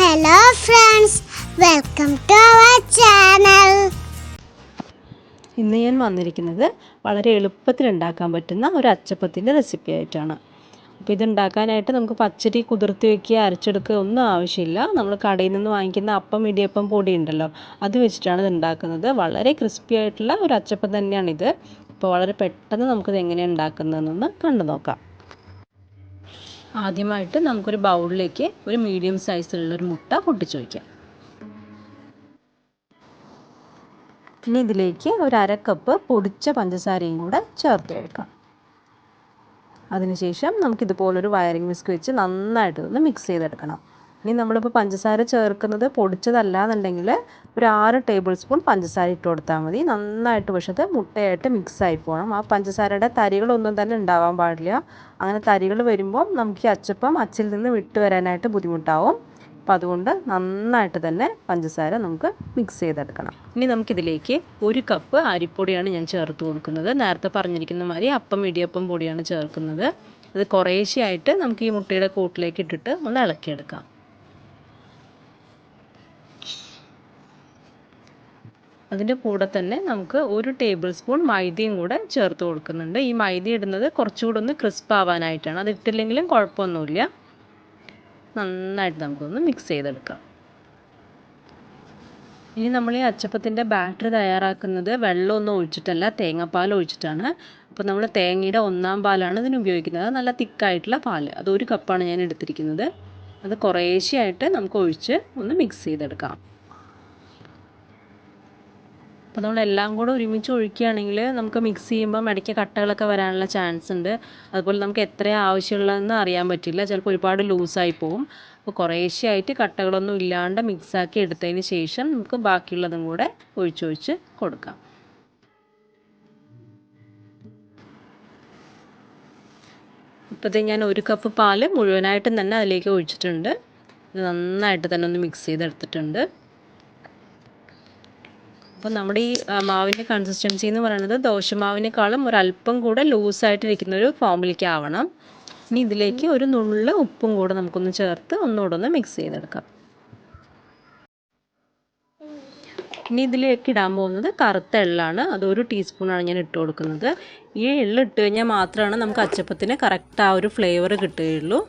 Hello friends welcome to our channel ഇന്ന് ഞാൻ വന്നിരിക്കുന്നത് വളരെ എളുപ്പത്തിൽ ഉണ്ടാക്കാൻ പറ്റുന്ന ഒരു അച്ചപ്പത്തിന്റെ റെസിപ്പി ആയിട്ടാണ്. അപ്പോൾ ഇത് ഉണ്ടാക്കാനായിട്ട് നമുക്ക് പച്ചടി കുതിർത്തി വെക്കുക അരച്ചെടുക്കുക ഒന്നും ആവശ്യമില്ല. നമ്മൾ കടയിൽ നിന്ന് വാങ്ങിക്കുന്ന അപ്പം ഇടിയപ്പം പൊടി ഉണ്ടല്ലോ അത് വെച്ചിട്ടാണ് ഇത് ഉണ്ടാക്കുന്നത് വളരെ ക്രിസ്പി ആയിട്ടുള്ള ഒരു അച്ചപ്പം തന്നെയാണിത്. അപ്പോൾ വളരെ പെട്ടെന്ന് നമുക്കിത് എങ്ങനെയാണ് ഉണ്ടാക്കുന്നതെന്നൊന്ന് കണ്ടു നോക്കാം. ആദ്യമായിട്ട് നമുക്കൊരു ബൗളിലേക്ക് ഒരു മീഡിയം സൈസിലുള്ളൊരു മുട്ട പൊട്ടിച്ചു വയ്ക്കാം ഇനി ഇതിലേക്ക് ഒരു അര കപ്പ് പൊടിച്ച പഞ്ചസാരയും കൂടെ ചേർത്ത് കൊടുക്കാം. അതിനുശേഷം നമുക്കിതുപോലൊരു വയറിംഗ് വിസ്ക് വെച്ച് നന്നായിട്ട് ഒന്ന് മിക്സ് ചെയ്തെടുക്കണം. ഇനി നമ്മളിപ്പോൾ പഞ്ചസാര ചേർക്കുന്നത് പൊടിച്ചതല്ല എന്നുണ്ടെങ്കിൽ ഒരു ആറ് ടേബിൾ സ്പൂൺ പഞ്ചസാര ഇട്ട് കൊടുത്താൽ മതി. നന്നായിട്ട് പക്ഷേ അത് മുട്ടയായിട്ട് മിക്സ് ആയി പോകണം ആ പഞ്ചസാരയുടെ തരികളൊന്നും തന്നെ ഉണ്ടാവാൻ പാടില്ല. അങ്ങനെ തരികൾ വരുമ്പോൾ നമുക്ക് ഈ അച്ചപ്പം അച്ചിൽ നിന്ന് വിട്ട് വരാനായിട്ട് ബുദ്ധിമുട്ടാവും. അപ്പം അതുകൊണ്ട് നന്നായിട്ട് തന്നെ പഞ്ചസാര നമുക്ക് മിക്സ് ചെയ്തെടുക്കണം. ഇനി നമുക്കിതിലേക്ക് ഒരു കപ്പ് അരിപ്പൊടിയാണ് ഞാൻ ചേർത്ത് കൊടുക്കുന്നത്. നേരത്തെ പറഞ്ഞിരിക്കുന്ന മാതിരി അപ്പം ഇടിയപ്പം പൊടിയാണ് ചേർക്കുന്നത്. അത് കുറേശ്ശെയായിട്ട് നമുക്ക് ഈ മുട്ടയുടെ കൂട്ടിലേക്ക് ഇട്ടിട്ട് ഒന്ന് ഇളക്കിയെടുക്കാം. അതിന്റെ കൂടെ തന്നെ നമുക്ക് ഒരു ടേബിൾ സ്പൂൺ മൈദയും കൂടെ ചേർത്ത് കൊടുക്കുന്നുണ്ട്. ഈ മൈദ ഇടുന്നത് കുറച്ചുകൂടെ ഒന്ന് ക്രിസ്പ് ആവാനായിട്ടാണ്. അത് ഇട്ടില്ലെങ്കിലും കുഴപ്പമൊന്നുമില്ല. നന്നായിട്ട് നമുക്കൊന്ന് മിക്സ് ചെയ്തെടുക്കാം. ഇനി നമ്മൾ ഈ അച്ചപ്പത്തിന്റെ ബാറ്റർ തയ്യാറാക്കുന്നത് വെള്ളമൊന്നും ഒഴിച്ചിട്ടല്ല തേങ്ങാപ്പാൽ ഒഴിച്ചിട്ടാണ്. അപ്പോൾ നമ്മൾ തേങ്ങയുടെ ഒന്നാം പാലാണ് ഇതിന് ഉപയോഗിക്കുന്നത്. നല്ല തിക്കായിട്ടുള്ള പാൽ. അത് ഒരു കപ്പാണ് ഞാൻ എടുത്തിരിക്കുന്നത്. അത് കുറേശ്ശെയായിട്ട് നമുക്ക് ഒഴിച്ച് ഒന്ന് മിക്സ് ചെയ്തെടുക്കാം. അപ്പോൾ നമ്മൾ എല്ലാം കൂടെ ഒരുമിച്ച് ഒഴിക്കുകയാണെങ്കിൽ നമുക്ക് മിക്സ് ചെയ്യുമ്പം ഇടയ്ക്ക് കട്ടകളൊക്കെ വരാനുള്ള ചാൻസ് ഉണ്ട്. അതുപോലെ നമുക്ക് എത്രയാണ് ആവശ്യമുള്ളതെന്ന് അറിയാൻ പറ്റില്ല. ചിലപ്പോൾ ഒരുപാട് ലൂസായി പോകും അപ്പോൾ കുറേശ്ശെയായിട്ട് കട്ടകളൊന്നും ഇല്ലാണ്ട് മിക്സാക്കി എടുത്തതിന് ശേഷം നമുക്ക് ബാക്കിയുള്ളതും കൂടെ ഒഴിച്ചൊഴിച്ച് കൊടുക്കാം. ഇപ്പോഴത്തെ ഞാൻ ഒരു കപ്പ് പാൽ മുഴുവനായിട്ടും തന്നെ അതിലേക്ക് ഒഴിച്ചിട്ടുണ്ട്. ഇത് നന്നായിട്ട് തന്നെ ഒന്ന് മിക്സ് ചെയ്തെടുത്തിട്ടുണ്ട്. അപ്പോൾ നമ്മുടെ ഈ മാവിന്റെ കൺസിസ്റ്റൻസി എന്ന് പറയുന്നത് ദോശമാവിനേക്കാളും ഒരല്പം കൂടെ ലൂസായിട്ടിരിക്കുന്ന ഒരു ഫോമിലേക്ക് ആവണം. ഇനി ഇതിലേക്ക് ഒരു നുള്ള ഉപ്പും കൂടെ നമുക്കൊന്ന് ചേർത്ത് ഒന്നുകൂടെ ഒന്ന് മിക്സ് ചെയ്തെടുക്കാം. ഇനി ഇതിലേക്ക് ഇടാൻ പോകുന്നത് കറുത്ത എള്ളാണ്. അത് ഒരു ടീസ്പൂണാണ് ഞാൻ ഇട്ട് കൊടുക്കുന്നത്. ഈ എള്ള് ഇട്ട് കഴിഞ്ഞാൽ മാത്രമാണ് നമുക്ക് അച്ചപ്പത്തിന് കറക്റ്റ് ആ ഒരു ഫ്ലേവർ കിട്ടുകയുള്ളൂ.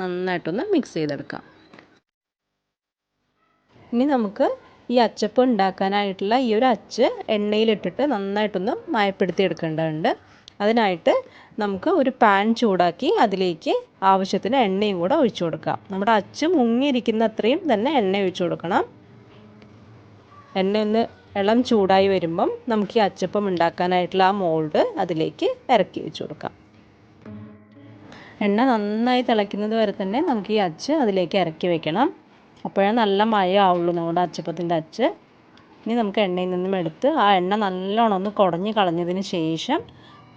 നന്നായിട്ടൊന്ന് മിക്സ് ചെയ്തെടുക്കാം. ഇനി നമുക്ക് ഈ അച്ചപ്പം ഉണ്ടാക്കാനായിട്ടുള്ള ഈ ഒരു അച്ച് എണ്ണയിലിട്ടിട്ട് നന്നായിട്ടൊന്ന് മയപ്പെടുത്തി എടുക്കേണ്ടതുണ്ട് അതിനായിട്ട് നമുക്ക് ഒരു പാൻ ചൂടാക്കി അതിലേക്ക് ആവശ്യത്തിന് എണ്ണയും കൂടെ ഒഴിച്ചു കൊടുക്കാം. നമ്മുടെ അച്ച് മുങ്ങിയിരിക്കുന്ന അത്രയും തന്നെ എണ്ണ ഒഴിച്ചു കൊടുക്കണം. എണ്ണ ഒന്ന് ഇളം ചൂടായി വരുമ്പം നമുക്ക് ഈ അച്ചപ്പം ഉണ്ടാക്കാനായിട്ടുള്ള ആ മോൾഡ് അതിലേക്ക് ഇറക്കി വെച്ചു കൊടുക്കാം. എണ്ണ നന്നായി തിളയ്ക്കുന്നത് വരെ തന്നെ നമുക്ക് ഈ അച്ച് അതിലേക്ക് ഇറക്കി വെക്കണം. അപ്പോഴേ നല്ല മയമാവുള്ളൂ നമ്മുടെ അച്ചപ്പത്തിന്റെ അച്ച്. ഇനി നമുക്ക് എണ്ണയിൽ നിന്നും എടുത്ത് ആ എണ്ണ നല്ലോണം ഒന്ന് കുടഞ്ഞ് കളഞ്ഞതിന് ശേഷം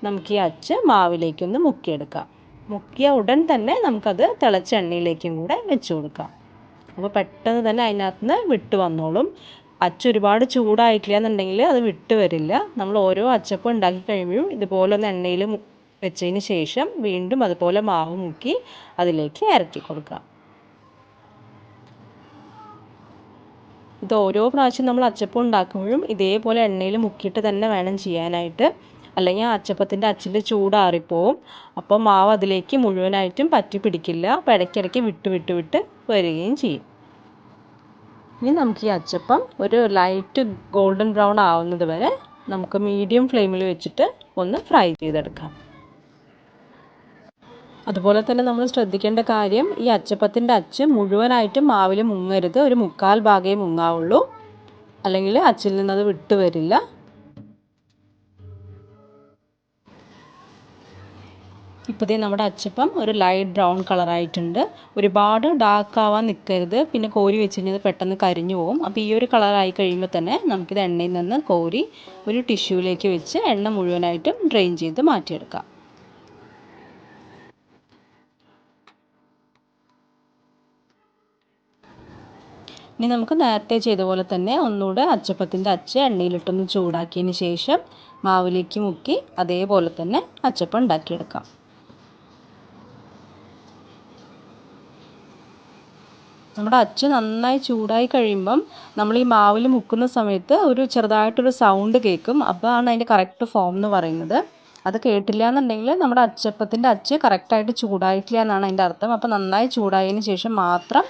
നമുക്ക് ഈ അച്ച് മാവിലേക്കൊന്ന് മുക്കിയെടുക്കാം. മുക്കിയ ഉടൻ തന്നെ നമുക്കത് തിളച്ച എണ്ണയിലേക്കും കൂടെ വെച്ച് കൊടുക്കാം. അപ്പോൾ പെട്ടെന്ന് തന്നെ അതിനകത്ത് നിന്ന് വിട്ട് വന്നോളും. അച്ച് ഒരുപാട് ചൂടായിട്ടില്ല എന്നുണ്ടെങ്കിൽ അത് വിട്ട് വരില്ല. നമ്മൾ ഓരോ അച്ചപ്പം ഉണ്ടാക്കി കഴിയുമ്പോഴും ഇതുപോലെ ഒന്ന് എണ്ണയിൽ വെച്ചതിന് ശേഷം വീണ്ടും അതുപോലെ മാവ് മുക്കി അതിലേക്ക് ഇറക്കി കൊടുക്കാം. ഇത് ഓരോ പ്രാവശ്യം നമ്മൾ അച്ചപ്പം ഉണ്ടാക്കുമ്പോഴും ഇതേപോലെ എണ്ണയിൽ മുക്കിയിട്ട് തന്നെ വേണം ചെയ്യാനായിട്ട്. അല്ലെങ്കിൽ ആ അച്ചപ്പത്തിന്റെ അച്ചിന്റെ ചൂടാറിപ്പോവും. അപ്പോൾ മാവ് അതിലേക്ക് മുഴുവനായിട്ടും പറ്റി പിടിക്കില്ല. അപ്പോൾ ഇടയ്ക്കിടയ്ക്ക് വിട്ട് വിട്ട് വിട്ട് വരികയും ചെയ്യും. ഇനി നമുക്ക് ഈ അച്ചപ്പം ഒരു ലൈറ്റ് ഗോൾഡൻ ബ്രൗൺ ആവുന്നത് വരെ നമുക്ക് മീഡിയം ഫ്ലെയിമിൽ വെച്ചിട്ട് ഒന്ന് ഫ്രൈ ചെയ്തെടുക്കാം. അതുപോലെ തന്നെ നമ്മൾ ശ്രദ്ധിക്കേണ്ട കാര്യം ഈ അച്ചപ്പത്തിന്റെ അച്ച് മുഴുവനായിട്ട് മാവിൽ മുങ്ങരുത്. ഒരു മുക്കാൽ ഭാഗമേ മുങ്ങാവുള്ളൂ. അല്ലെങ്കിൽ അച്ചിൽ നിന്നത് വിട്ടു വരില്ല. ഇപ്പോഴത്തെ നമ്മുടെ അച്ചപ്പം ഒരു ലൈറ്റ് ബ്രൗൺ കളറായിട്ടുണ്ട് ഒരുപാട് ഡാർക്ക് ആവാൻ നിൽക്കരുത് പിന്നെ കോരി വെച്ച് കഴിഞ്ഞാൽ പെട്ടെന്ന് കരിഞ്ഞു പോകും അപ്പോൾ ഈ ഒരു കളറായി കഴിയുമ്പോൾ തന്നെ നമുക്കിത് എണ്ണയിൽ നിന്ന് കോരി ഒരു ടിഷ്യൂവിലേക്ക് വെച്ച് എണ്ണ മുഴുവനായിട്ടും ഡ്രെയിൻ ചെയ്ത് മാറ്റിയെടുക്കാം. ഇനി നമുക്ക് നേരത്തെ ചെയ്ത പോലെ തന്നെ ഒന്നുകൂടെ അച്ചപ്പത്തിന്റെ അച്ച എണ്ണയിലിട്ടൊന്ന് ചൂടാക്കിയതിന് ശേഷം മാവിലേക്ക് മുക്കി അതേപോലെ തന്നെ അച്ചപ്പം ഉണ്ടാക്കിയെടുക്കാം. നമ്മുടെ അച്ച നന്നായി ചൂടായി കഴിയുമ്പം നമ്മൾ ഈ മാവിൽ മുക്കുന്ന സമയത്ത് ഒരു ചെറുതായിട്ടൊരു സൗണ്ട് കേൾക്കും. അതാണ് അതിന്റെ കറക്റ്റ് ഫോം എന്ന് പറയുന്നത്. അത് കേട്ടില്ല എന്നുണ്ടെങ്കിൽ നമ്മുടെ അച്ചപ്പത്തിന്റെ അച്ച് കറക്റ്റായിട്ട് ചൂടായിട്ടില്ല എന്നാണ് അതിന്റെ അർത്ഥം. അപ്പോൾ നന്നായി ചൂടായതിന് ശേഷം മാത്രം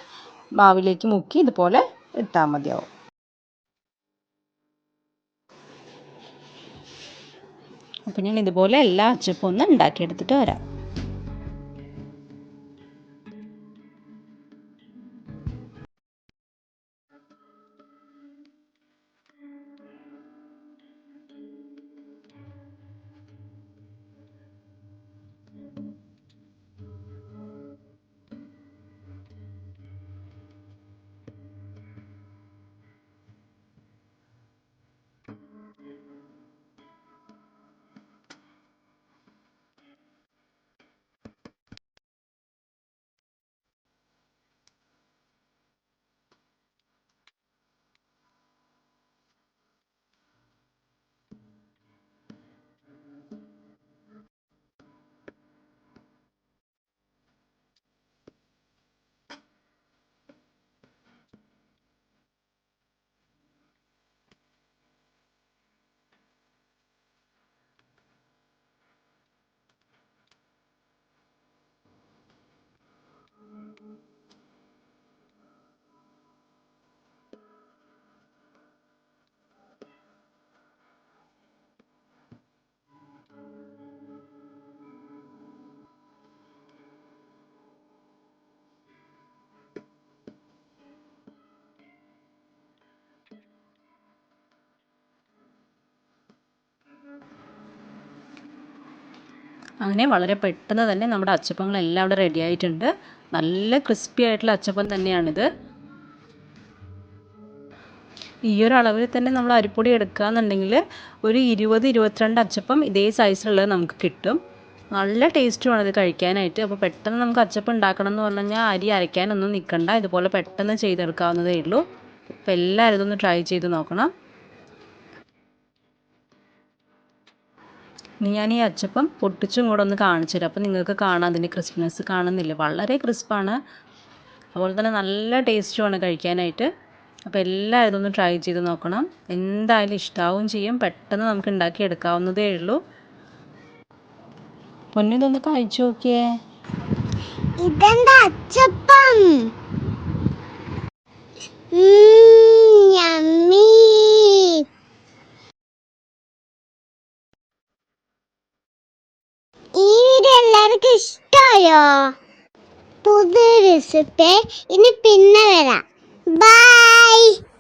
മാവിലേക്ക് മുക്കി ഇതുപോലെ ഇട്ടാൽ മതിയാവും. അപ്പം ഞാൻ ഇതുപോലെ എല്ലാ അച്ചപ്പൊന്നും ഒന്ന് ഉണ്ടാക്കിയെടുത്തിട്ട് വരാം. അങ്ങനെ വളരെ പെട്ടെന്ന് തന്നെ നമ്മുടെ അച്ചപ്പങ്ങളെല്ലാം അവിടെ റെഡി ആയിട്ടുണ്ട്. നല്ല ക്രിസ്പി ആയിട്ടുള്ള അച്ചപ്പം തന്നെയാണിത്. ഈ ഒരു അളവിൽ തന്നെ നമ്മൾ അരിപ്പൊടി എടുക്കുകയെന്നുണ്ടെങ്കിൽ ഒരു ഇരുപത് ഇരുപത്തിരണ്ട് അച്ചപ്പം ഇതേ സൈസിലുള്ളത് നമുക്ക് കിട്ടും. നല്ല ടേസ്റ്റുമാണ് ഇത് കഴിക്കാനായിട്ട്. അപ്പോൾ പെട്ടെന്ന് നമുക്ക് അച്ചപ്പം ഉണ്ടാക്കണം എന്ന് പറഞ്ഞു കഴിഞ്ഞാൽ അരി അരയ്ക്കാനൊന്നും നിൽക്കണ്ട. ഇതുപോലെ പെട്ടെന്ന് ചെയ്തെടുക്കാവുന്നതേ ഉള്ളൂ. അപ്പോൾ എല്ലാവരും ഇതൊന്ന് ട്രൈ ചെയ്ത് നോക്കണം. ഇനി ഞാൻ ഈ അച്ചപ്പം പൊട്ടിച്ചും കൂടെ ഒന്ന് കാണിച്ചു തരാം. അപ്പോൾ നിങ്ങൾക്ക് കാണാം അതിന്റെ ക്രിസ്പിനെസ് കാണുന്നില്ല. വളരെ ക്രിസ്പാണ് അതുപോലെ തന്നെ നല്ല ടേസ്റ്റുമാണ് കഴിക്കാനായിട്ട്. അപ്പോൾ എല്ലാവരും ഇതൊന്ന് ട്രൈ ചെയ്ത് നോക്കണം. എന്തായാലും ഇഷ്ടാവും ചെയ്യും. പെട്ടെന്ന് നമുക്ക് ഉണ്ടാക്കി എടുക്കാവുന്നതേ ഉള്ളൂ. പൊന്നിതൊന്ന് കഴിച്ചു നോക്കിയേ. ഇതെന്താ അച്ചപ്പം? പോയോ പുതിയ ദിവസത്തെ ഇനി പിന്നെ വരാം. ബൈ